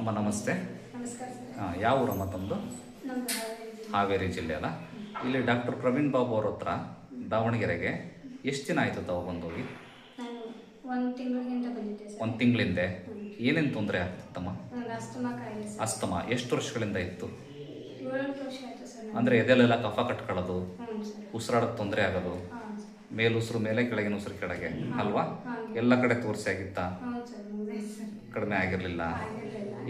ಅಮ್ಮ ನಮಸ್ತೆ. ಹಾಂ ಯಾವ ಊರಮ್ಮ ತಮ್ಮದು ಹಾವೇರಿ ಜಿಲ್ಲೆ. ಅಲ್ಲ? ಇಲ್ಲಿ ಡಾಕ್ಟರ್ ಪ್ರವೀಣ್ ಬಾಬು ಅವ್ರ ಹತ್ರ ದಾವಣಗೆರೆಗೆ ಎಷ್ಟು ದಿನ ಆಯಿತು ತಾವು ಬಂದೋಗಿ? ಒಂದು ತಿಂಗಳಿಂದೆ ಏನೇನು ತೊಂದರೆ ಆಗ್ತಿತ್ತಮ್ಮ ಅಸ್ತಮಾ ಎಷ್ಟು ವರ್ಷಗಳಿಂದ ಇತ್ತು? ಅಂದರೆ ಎದೆಲೆಲ್ಲ ಕಫ ಕಟ್ಕೊಳ್ಳೋದು ಉಸಿರಾಡೋದ್ ಉಸಿರಾಡೋಕ್ಕೆ ತೊಂದರೆ ಆಗೋದು ಮೇಲುಸಿರು ಸರ್. ಮೇಲೆ ಕೆಳಗಿನ ಉಸಿರು ಕೆಳಗೆ ಅಲ್ವಾ? ಎಲ್ಲ ಕಡೆ ತೋರಿಸಿ ಆಗಿತ್ತಾ? ಕಡಿಮೆ ಆಗಿರಲಿಲ್ಲ.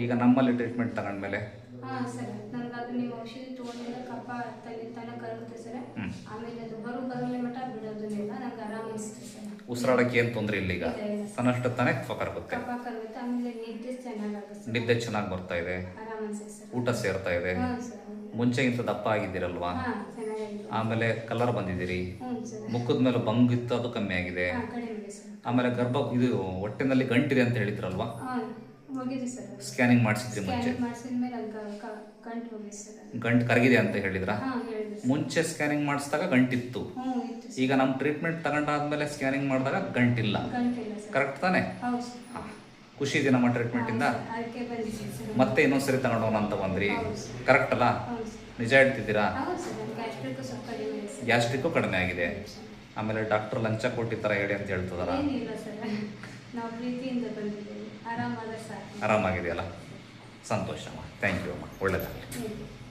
ಈಗ ನಮ್ಮಲ್ಲಿ ಟ್ರೀಟ್ಮೆಂಟ್ ತಗೊಂಡ್ಮೇಲೆ? ಹಾಂ ಸರ್. ನನಗೆ ಅದು ನೀವು ಔಷಧಿ ತೊಗೊಂಡಿಲ್ಲ ಕಪ್ಪ ತಲೆ ತನ ಕರಗುತ್ತೆ ಸರ್. ಹ್ಮ್. ಆಮೇಲೆ ಅದು ಬರು ಬರಲಿ ಮಟ್ಟ ಬಿಡೋದಿಲ್ಲ ನಂಗೆ ಆರಾಮ ಅನಿಸುತ್ತೆ ಸರ್. ಉಸಿರಾಡೋಕ್ಕೆ ಏನು ತೊಂದರೆ ಇಲ್ಲ ಈಗ? ಇಲ್ಲ, ಇಲ್ಲ ತನ್ನಷ್ಟು ತಾನೇ ಕಫ ಕರಗುತ್ತೆ? ಕಪ್ಪ ಕರಗುತ್ತೆ. ಆಮೇಲೆ ನಿದ್ದೆ ಚೆನ್ನಾಗಾಗುತ್ತೆ ಸರ್. ಚೆನ್ನಾಗಿ ಬರ್ತಾ ಇದೆ? ಆರಾಮ ಅನ್ಸುತ್ತೆ ಸರ್. ಊಟ ಸೇರ್ತಾ ಇದೆ? ಮುಂಚೆ ಸರ್. ಮುಂಚೆಗಿಂತ ದಪ್ಪ ಆಗಿದ್ದೀರಲ್ವಾ? ಹಾಂ ಚೆನ್ನಾಗಿದೆ ಆಮೇಲೆ ಕಲರ್ ಬಂದಿದ್ದೀರಿ? ಹ್ಞೂ ಸರ್. ಮುಖದ ಮೇಲೆ ಬಂಗಿತ್ತು ಅದು ಕಮ್ಮಿ ಆಗಿದೆ. ಹಾಂ ಕಡಿಮೆ ಇದೆ ಸರ್. ಆಮೇಲೆ ಗರ್ಭ ಇದು ಹೊಟ್ಟೆನಲ್ಲಿ ಗಂಟಿದೆ ಅಂತ ಹೇಳಿದ್ರಲ್ವಾ? ಹಾಂ ಹೋಗಿದೆ ಸರ್. ಸ್ಕ್ಯಾನಿಂಗ್ ಮಾಡಿಸಿದ್ರಿ ಮುಂಚೆ? ಸ್ಕ್ಯಾನಿಂಗ್ ಮಾಡಿಸಿದ ಮೇಲೆ ಅದು ಕ- ಕ- ಗಂಟು ಹೋಗಿದೆ ಸರ್ ಅದು. ಗಂಟು ಕರಗಿದೆ ಅಂತ ಹೇಳಿದ್ರ? ಹಾಂ ಹೇಳಿದೆ ಸರ್. ಮುಂಚೆ ಸ್ಕ್ಯಾನಿಂಗ್ ಮಾಡಿಸಿದಾಗ ಗಂಟಿತ್ತು. ಹ್ಞೂ ಇತ್ತು ಸರ್. ಈಗ ನಮ್ಮ ಟ್ರೀಟ್ಮೆಂಟ್ ತಗೊಂಡಾದ್ಮೇಲೆ ಸ್ಕ್ಯಾನಿಂಗ್ ಮಾಡಿದಾಗ ಗಂಟಿಲ್ಲ. ಗಂಟಿಲ್ಲ ಸರ್. ಕರೆಕ್ಟ್ ತಾನೆ? ಹೌದು ಸರ್. ಹಾ. ಖುಷಿ ಇದೆ ನಮ್ಮ ಟ್ರೀಟ್ಮೆಂಟ್ ಇಂದ? ಹೌದು ಸರ್. ಅದಕ್ಕೆ ಬಂದಿದ್ದೀನಿ ಸರ್. ಮತ್ತೆ ಇನ್ನೊಂದ್ಸರಿ ತಗೊಂಡೋಣ ಅಂತ ಬಂದ್ರಿ? ಹೌದು ಕರೆಕ್ಟ್ ಅಲ್ಲ? ಹೌದು ಸರ್. ನಿಜ ಹೇಳ್ತಿದ್ದೀರಾ? ಹೌದು ಸರ್ ನನ್ನ ಗ್ಯಾಸ್ಟ್ರಿಕ್ ಸ್ವಲ್ಪ ಕಡಿಮೆ ಇದೆ ಸರ್. ಗ್ಯಾಸ್ಟ್ರಿಕ್ಕು ಕಡಿಮೆ ಆಗಿದೆ. ಆಮೇಲೆ ಡಾಕ್ಟರ್ ಲಂಚ ಕೊಟ್ಟಿದ್ದಾರೆ ಹೇಳಿ ಅಂತ ಹೇಳ್ತದಾರ? ಏನಿಲ್ಲ ಸರ್. ನಾವು ಪ್ರೀತಿಯಿಂದ ಬಂದಿದ್ದೇವೆ. ಆರಾಮಾಗಿದೆಯಲ್ಲ ಸಂತೋಷ ಅಮ್ಮ. ಥ್ಯಾಂಕ್ ಯು ಅಮ್ಮ. ಒಳ್ಳೇದಾಗಲಿ. ಹ್ಞೂ